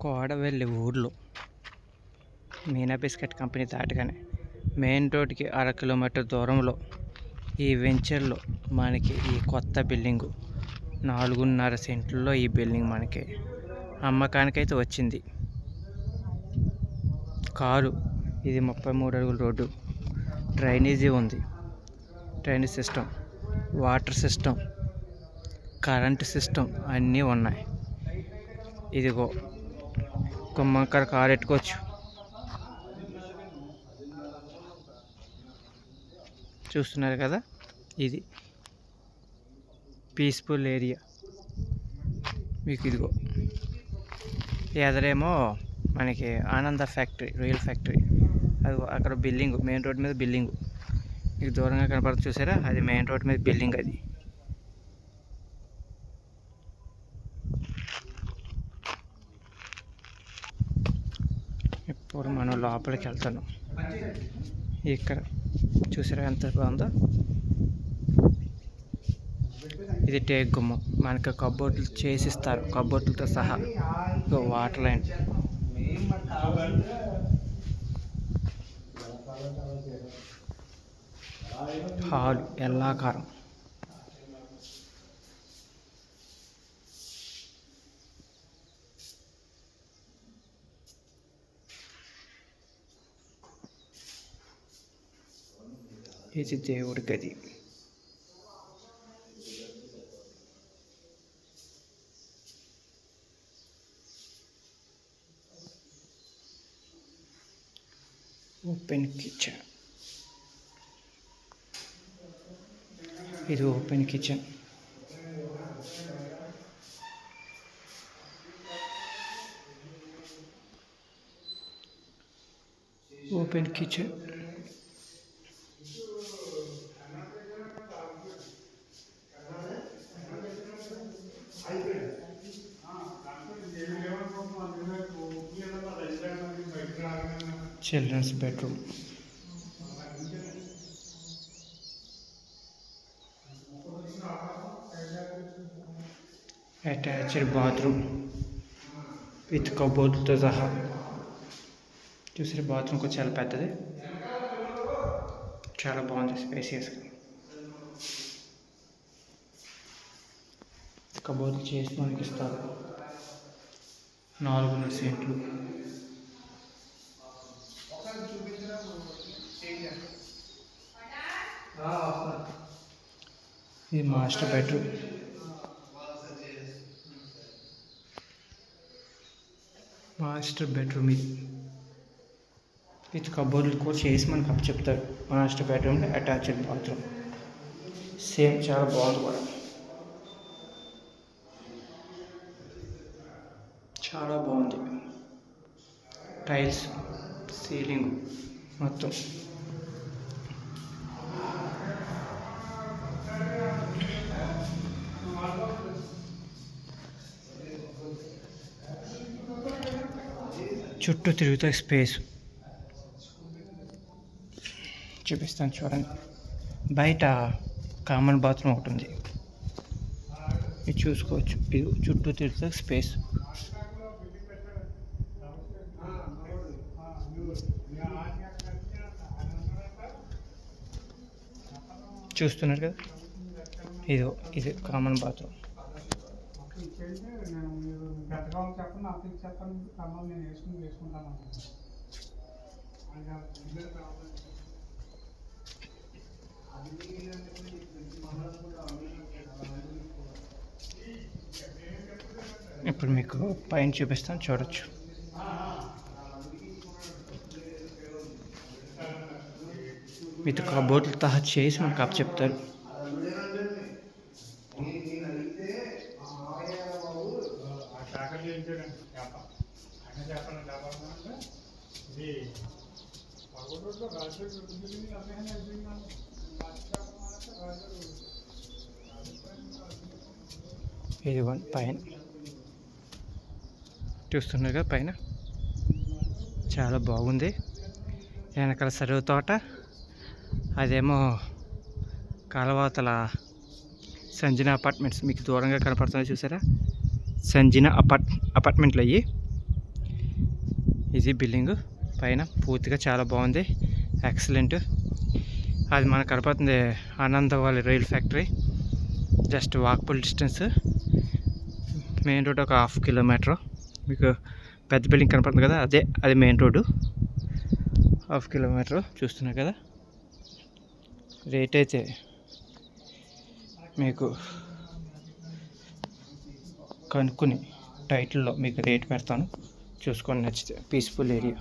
కోడవెల్లి ఊర్లో. Meena biscuit company దాటగానే main రోడ్కి అర కిలోమీటర్ దూరంలో ఈ వెంచర్లో మనకి ఈ కొత్త బిల్డింగు. నాలుగున్నర సెంట్లలో ఈ బిల్డింగ్ మనకి. అమ్మకానికైతే వచ్చింది. కారు ఇది ముప్పై మూడు అడుగుల రోడ్డు. డ్రైనేజీ ఉంది. Drainage system water system current system అన్నీ ఉన్నాయి. ఇదిగో గుమ్మంకర కారు పెట్టుకోవచ్చు చూస్తున్నారు కదా? ఇది పీస్ఫుల్ ఏరియా మీకు ఇదిగో. ఎదరేమో మనకి ఆనంద ఫ్యాక్టరీ రొయ్యల ఫ్యాక్టరీ. అది అక్కడ బిల్డింగ్ మెయిన్ రోడ్ మీద బిల్డింగ్. మీకు దూరంగా కనపడుతుంది చూసారా? అది మెయిన్ రోడ్ మీద బిల్డింగ్ అది. ఇప్పుడు మనం లోపలికి వెళ్తాను. ఇక్కడ చూసారా ఎంత బాగుందో. ఇది టేక్ గుమ్మం. మనకి కబోర్డులు చేసిస్తారు. కబోర్డులతో సహా వాటర్ లైన్. హాల్ ఎల్లాకారం. ऐसी देवर गति ओपन किचन इधर open kitchen open kitchen open kitchen children's bedroom attached bathroom with కబోర్డ్తో సహా చూసారు బాత్రూమ్ కూడా చాలా పెద్దది చాలా బాగుంది స్పేసియస్గా కబోర్డ్లు చేసి మనకి ఇస్తారు నాలుగున్నర సెంట్లు ఇది మాస్టర్ బెడ్రూమ్. మాస్టర్ బెడ్రూమ్ ఇది. విత్ కబోర్డ్లు కూడా చేసి మనకు అప్పు చెప్తారు. Master bedroom attached bathroom. Same చాలా బాగుంది కూడా. చాలా బాగుంది. టైల్స్ సీలింగ్ మొత్తం. చుట్టూ తిరుగుతా స్పేస్. చూపిస్తాను చూడండి. బయట కామన్ బాత్రూమ్ ఒకటి ఉంది. ఇది చూసుకోవచ్చు. ఇది చుట్టూ తిరుగుతా స్పేస్. చూస్తున్నారు కదా? ఇది ఇది కామన్ బాత్రూమ్. ఇచ్చేయండి నేను మీరు పెద్దగా చెప్పండి నాకు ఇది చెప్పండి కమ్మం నేను వేసుకుని వేసుకుంటాను ఇప్పుడు మీకు పైన చూపిస్తాను చూడొచ్చు. మీతో కబోర్డులు తహా చేసి మనకు అప్ చెప్తారు చేయించాడండి చేప ఆయన చెప్పండి వ్యాపారం అంటే ఇది పగొడ్లో రాజు ఉంటుంది అభియాన్ అయిపోయింది ఇదిగోండి పైన. చూస్తున్నారు కదా పైన? చాలా బాగుంది. వెనకాల సరువు తోట. అదేమో కాలవాతల సంజన అపార్ట్మెంట్స్. మీకు దూరంగా కనపడుతున్నాయి చూసారా? సంజన అపార్ట్ అపార్ట్మెంట్లు అయ్యి ఇది బిల్డింగ్. పైన పూర్తిగా చాలా బాగుంది. ఎక్సలెంట్ అది మనకు కనపడుతుంది ఆనందవాలి rail factory. Just walkable distance main road ఒక హాఫ్ కిలోమీటర్ మీకు పెద్ద బిల్డింగ్ కనపడుతుంది కదా అదే అది మెయిన్ రోడ్డు హాఫ్ కిలోమీటర్ చూస్తున్నారు కదా. రేట్ అయితే మీకు కనుక్కుని టైటిల్లో మీకు రేట్ పెడతాను. చూసుకొని నచ్చితే. Peaceful area.